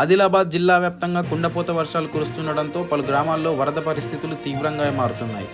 ఆదిలాబాద్ జిల్లా వ్యాప్తంగా కుండపోత వర్షాలు కురుస్తుండడంతో పలు గ్రామాల్లో వరద పరిస్థితులు తీవ్రంగా మారుతున్నాయి.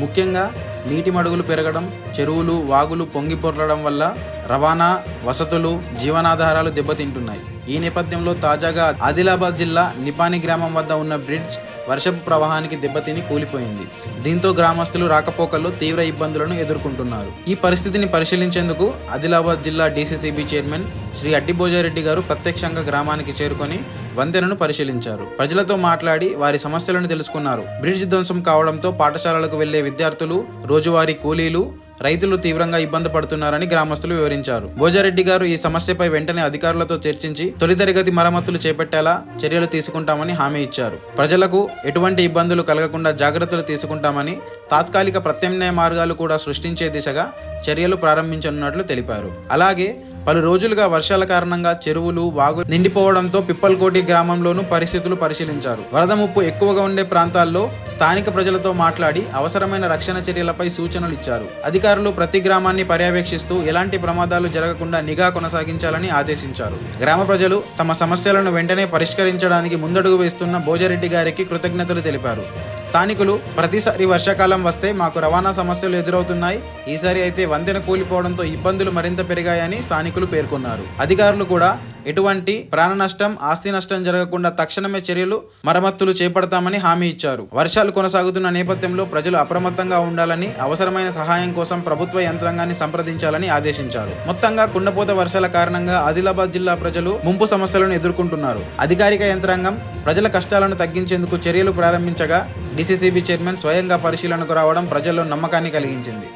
ముఖ్యంగా నీటి మడుగులు పెరగడం చెరువులు వాగులు పొంగి పొర్లడం వల్ల రవాణా వసతులు జీవనాధారాలు దెబ్బతింటున్నాయి. ఈ నేపథ్యంలో తాజాగా ఆదిలాబాద్ జిల్లా నిపాని గ్రామం వద్ద ఉన్న బ్రిడ్జ్ వర్షపు ప్రవాహానికి దెబ్బతిని కూలిపోయింది. దీంతో గ్రామస్తులు రాకపోకల్లో తీవ్ర ఇబ్బందులను ఎదుర్కొంటున్నారు. ఈ పరిస్థితిని పరిశీలించేందుకు ఆదిలాబాద్ జిల్లా డీసీసీబీ చైర్మన్ శ్రీ అడ్డిభోజారెడ్డి గారు ప్రత్యక్షంగా గ్రామానికి చేరుకొని వంతెనను పరిశీలించారు. ప్రజలతో మాట్లాడి వారి సమస్యలను తెలుసుకున్నారు. బ్రిడ్జ్ ధ్వంసం కావడంతో పాఠశాలలకు వెళ్ళే విద్యార్థులు రోజువారీ కూలీలు రైతులు తీవ్రంగా ఇబ్బంది పడుతున్నారని గ్రామస్తులు వివరించారు. భోజారెడ్డి గారు ఈ సమస్యపై వెంటనే అధికారులతో చర్చించి తొలి తరగతి మరమ్మతులు చేపట్టేలా చర్యలు తీసుకుంటామని హామీ ఇచ్చారు. ప్రజలకు ఎటువంటి ఇబ్బందులు కలగకుండా జాగ్రత్తలు తీసుకుంటామని తాత్కాలిక ప్రత్యామ్నాయ మార్గాలు కూడా సృష్టించే దిశగా చర్యలు ప్రారంభించనున్నట్లు తెలిపారు. అలాగే పలు రోజులుగా వర్షాల కారణంగా చెరువులు వాగు నిండిపోవడంతో పిప్పల్కోటి గ్రామంలోనూ పరిస్థితులు పరిశీలించారు. వరద ముప్పు ఎక్కువగా ఉండే ప్రాంతాల్లో స్థానిక ప్రజలతో మాట్లాడి అవసరమైన రక్షణ చర్యలపై సూచనలు ఇచ్చారు. అధికారులు ప్రతి గ్రామాన్ని పర్యవేక్షిస్తూ ఎలాంటి ప్రమాదాలు జరగకుండా నిఘా కొనసాగించాలని ఆదేశించారు. గ్రామ ప్రజలు తమ సమస్యలను వెంటనే పరిష్కరించడానికి ముందడుగు వేస్తున్న భోజరెడ్డి గారికి కృతజ్ఞతలు తెలిపారు. స్థానికులు ప్రతిసారి వర్షాకాలం వస్తే మాకు రవాణా సమస్యలు ఎదురవుతున్నాయి. ఈసారి అయితే వంతెన కూలిపోవడంతో ఇబ్బందులు మరింత పెరిగాయని స్థానికులు పేర్కొన్నారు. అధికారులు కూడా ఎటువంటి ప్రాణ నష్టం ఆస్తి నష్టం జరగకుండా తక్షణమే చర్యలు మరమ్మతులు చేపడతామని హామీ ఇచ్చారు. వర్షాలు కొనసాగుతున్న నేపథ్యంలో ప్రజలు అప్రమత్తంగా ఉండాలని అవసరమైన సహాయం కోసం ప్రభుత్వ యంత్రాంగాన్ని సంప్రదించాలని ఆదేశించారు. మొత్తంగా కుండపోత వర్షాల కారణంగా ఆదిలాబాద్ జిల్లా ప్రజలు ముంపు సమస్యలను ఎదుర్కొంటున్నారు. అధికారిక యంత్రాంగం ప్రజల కష్టాలను తగ్గించేందుకు చర్యలు ప్రారంభించగా డిసిసిబి చైర్మన్ స్వయంగా పరిశీలనకు రావడం ప్రజల్లో నమ్మకాన్ని కలిగించింది.